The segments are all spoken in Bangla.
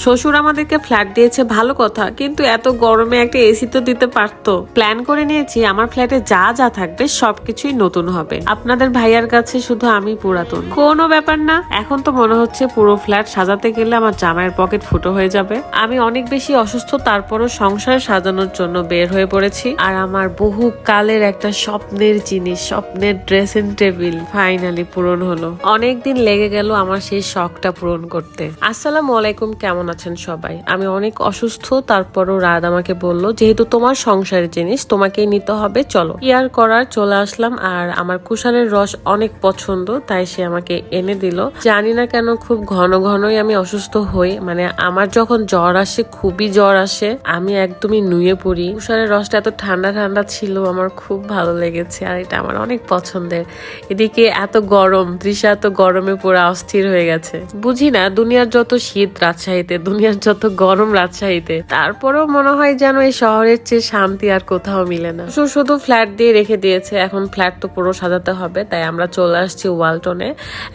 শ্বশুর আমাদেরকে ফ্ল্যাট দিয়েছে, ভালো কথা, কিন্তু এত গরমে একটা এসি তো দিতে পারতো। প্ল্যান করে নিয়েছি, আমার ফ্ল্যাটে যা যা থাকবে, সবকিছুই নতুন হবে। আপনাদের ভাইয়ার কাছে শুধু আমি পুরাতন। কোনো ব্যাপার না, এখন তো মনে হচ্ছে পুরো ফ্ল্যাট সাজাতে গেলে আমার জামাইয়ের পকেট ফুটো হয়ে যাবে। আমি অনেক বেশি অসুস্থ, তারপরও সংসার সাজানোর জন্য বের হয়ে পড়েছি। আর আমার বহু কালের একটা স্বপ্নের জিনিস, স্বপ্নের ড্রেসিং টেবিল ফাইনালি পূরণ হলো। অনেক দিন লেগে গেল আমার সেই শখটা পূরণ করতে। আসসালামু আলাইকুম, কেমন আছেন সবাই? আমি অনেক অসুস্থ, তারপরও রাত আমাকে বলল, যেহেতু তোমার সংসারের জিনিস, তোমাকেই নিতে হবে, চলো। ইয়ার করার চলে আসলাম, আর আমার কুষারের রস অনেক পছন্দ, তাই সে আমাকে এনে দিল। জানি না কেন খুব ঘন ঘনই আমি অসুস্থ হই মানে আমার যখন জ্বর আসে, খুবই জ্বর আসে, আমি একদমই নুয়ে পড়ি। কুষারের রসটা এত ঠান্ডা ঠান্ডা ছিল, আমার খুব ভালো লেগেছে, আর এটা আমার অনেক পছন্দের। এদিকে এত গরম, তৃষা এত গরমে পুরো অস্থির হয়ে গেছে। বুঝি না, দুনিয়ার যত শীত, রাজশাহীতে দুনিয়ার যত গরম রাজশাহীতে। তারপরেও মনে হয় যেন এই শহরের চেয়ে শান্তি আর কোথাও মিলে না। শুধু শুধু ফ্ল্যাট দিয়ে রেখে দিয়েছে, এখন ফ্ল্যাট তো পুরো সাজাতে হবে, তাই আমরা চলে আসছি ওয়ালটনে।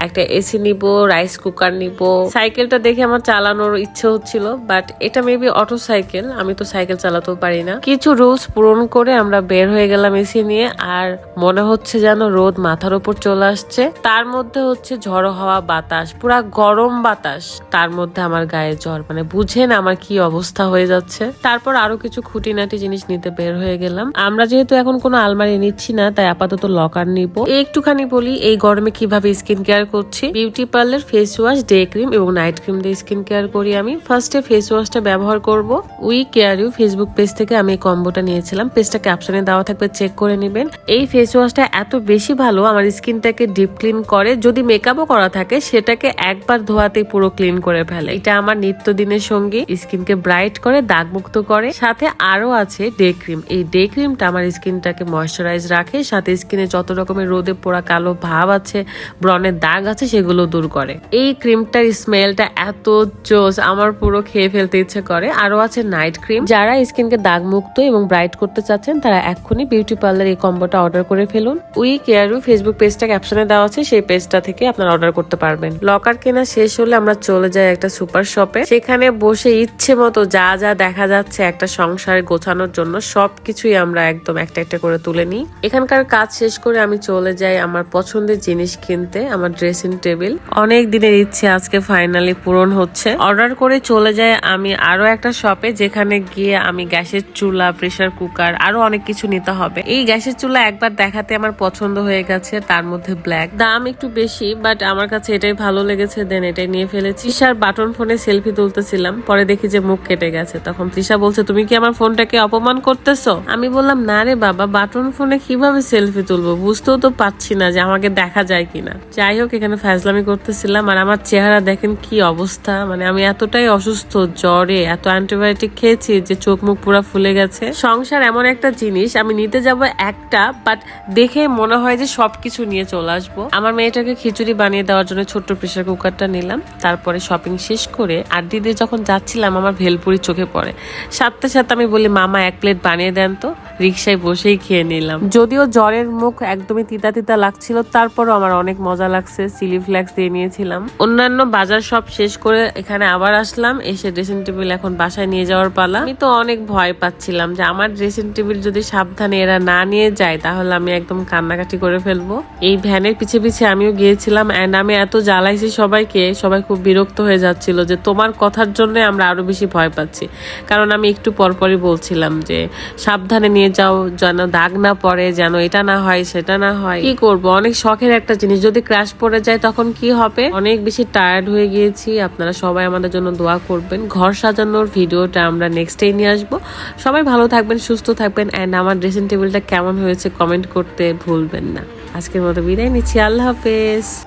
একটা এসি নিব, রাইস কুকার নিব। সাইকেলটা দেখে আমার চালানোর ইচ্ছে হচ্ছিল, বাট এটা মেবি অটো সাইকেল, আমি তো সাইকেল চালাতেও পারি না। কিছু রুলস পূরণ করে আমরা বের হয়ে গেলাম এসি নিয়ে, আর মনে হচ্ছে যেন রোদ মাথার উপর চলে আসছে। তার মধ্যে হচ্ছে ঝড়ো হওয়া, বাতাস, পুরা গরম বাতাস, তার মধ্যে আমার গায়ে জ্বর মানে বুঝেন আমার কি অবস্থা হয়ে যাচ্ছে। তারপর আরও কিছু খুঁটিনাটি জিনিস নিতে বের হয়ে গেলাম। আমরা যেহেতু এখন কোনো আলমারি নিচ্ছি না, তাই আপাতত লকার নিব। একটুখানি বলি, এই গরমে কীভাবে স্কিন কেয়ার করছি? Beauty parlour face wash day cream এবং নাইট ক্রিম দিয়ে স্কিন কেয়ার করি আমি। ফার্স্টে ফেস ওয়াশটা ব্যবহার করব। We care you Facebook page থেকে আমি এই কম্বোটা নিয়েছিলাম। পেজটা ক্যাপশনে দেওয়া থাকবে চেক করে নেবেন। এই ফেস ওয়াশটা এত বেশি ভালো, আমার স্কিনটাকে ডিপ ক্লিন করে। যদি মেকআপও করা থাকে, সেটাকে একবার ধোয়াতেই পুরো ক্লিন করে ফেলে। এটা আমার নিত্যদিনের সঙ্গী, স্কিনকে ব্রাইট করে দাগ মুক্ত করে। সাথে আরও আছে ডে ক্রিম। এই ডে ক্রিমটা আমার স্কিনটাকে ময়শ্চারাইজ রাখে, সাথে স্কিনে যত রকমের রোদে পোড়া কালো ভাব আছে, ব্রণের দাগ আছে, সেগুলো দূর করে। এই ক্রিমটার স্মেলটা এত জোস, আমার পুরো খেয়ে ফেলতে ইচ্ছে করে। আরও আছে নাইট ক্রিম। যারা স্কিনকে দাগ মুক্ত এবং ব্রাইট করতে চাচ্ছেন, তারা এক্ষুনি বিউটি পার্লার এই কম্বোটা অর্ডার করে ফেলুন। উই কেয়ারু ফেসবুক পেজটা ক্যাপশনে দেওয়া আছে, সেই পেজটা থেকে আপনারা অর্ডার করতে পারবেন। লকার কেনা শেষ হলে আমরা চলে যাই একটা সুপার শপে। সেখানে বসে ইচ্ছে মতো যা যা দেখা যাচ্ছে, একটা সংসার গোছানোর জন্য সবকিছুই আমরা একদম একটা একটা করে তুলে নিই। এখানকার কাজ শেষ করে আমি চলে যাই আমার পছন্দের জিনিস কিনতে, আমার ড্রেসিং টেবিল অনেক দিনের ইচ্ছে আজকে ফাইনালি পূরণ হচ্ছে। অর্ডার করে চলে যাই আমি আরও একটা শপে যেখানে গিয়ে আমি গ্যাসের চুলা প্রেসার কুকার আরও অনেক কিছু নিতে হবে। এই গ্যাসের চুলা একবার দেখাতে আমার পছন্দ হয়ে গেছে, তার মধ্যে ব্ল্যাক দাম একটু বেশি বাট আমার কাছে এটাই ভালো লেগেছে দেন এটাই নিয়ে ফেলেছি। তৃষার বাটন ফোনে সেলফি তুলতেছিলাম, পরে দেখি যে মুখ কেটে গেছে। তখন তৃষা বলছে, তুমি কি আমার ফোনটাকে অপমান করতেছো? আমি বললাম, না রে বাবা, বাটন ফোনে কীভাবে সেলফি তুলবো? বুঝতেও তো পাচ্ছি না যে আমাকে দেখা যায় কিনা। যাই হোক, এখানে ফ্যাজলামি করতেছিলাম, আর আমার চেহারা দেখেন কি অবস্থা। মানে আমি এতটাই অসুস্থ, জ্বরে এত অ্যান্টিবায়োটিক খেয়েছি যে চোখ মুখ পুরো ফুলে গেছে। সংসার এমন একটা জিনিস, আমি নিতে যাব একটা বাট দেখে মনে হয় যে সবকিছু নিয়ে চলে আসব। আমার মেয়েটাকে খিচুড়ি বানিয়ে দেওয়ার জন্য ছোট্ট প্রেসার কুকারটা নিলাম, তারপরে শপিং শেষ করে আড্ডি দিয়ে যখন যাচ্ছিলাম আমার ভেলপুরি চোখে পড়ে। সাথে সাথে আমি বলি মামা এক প্লেট বানিয়ে দেন তো। রিক্সায় বসেই খেয়ে নিলাম। যদিও জ্বরের মুখ একদমই তিতা তিতা লাগছিল তারপরও আমার অনেক মজা লাগছে সিলি ফ্ল্যাক্স দিয়ে নিয়েছিলাম। অন্যান্য বাজার সব শেষ করে এখানে আবার আসলাম এসে ড্রেসিং টেবিল এখন বাসায় নিয়ে যাওয়ার পালা। আমি তো অনেক ভয় পাচ্ছিলাম যে আমার ড্রেসিং টেবিল যদি সাবধানে এরা না নিয়ে যায় তাহলে আমি একদম কান্নাকাটি করে ফেলব। এই ভ্যানের পিছে পিছে আমিও গিয়েছিলাম অ্যান্ড আমি এত জ্বালাইছি সবাইকে সবাই খুব বিরক্ত হয়ে যাচ্ছিল যে তোমার কথার জন্য আমরা আরও বেশি ভয় পাচ্ছি। কারণ আমি একটু পরপরই বলছিলাম যে, সাবধানে নিয়ে যাও, যেন দাগ না পড়ে, যেন এটা না হয়, সেটা না হয়। কি করব? অনেক শখের একটা জিনিস। যদি ক্র্যাশ পড়ে যায়, তখন কি হবে? অনেক বেশি টায়ার্ড হয়ে গিয়েছি। আপনারা সবাই আমাদের জন্য দোয়া করবেন। ঘর সাজানোর ভিডিওটা আমরা নেক্সট ডে নিয়ে আসব। সবাই ভালো থাকবেন, সুস্থ থাকবেন অ্যান্ড আমার ড্রেসিং টেবিলটা কেমন হয়েছে কমেন্ট করতে ভুলবেন না। আজকের মতো বিদায় নিচ্ছি। আল্লাহ হাফেজ।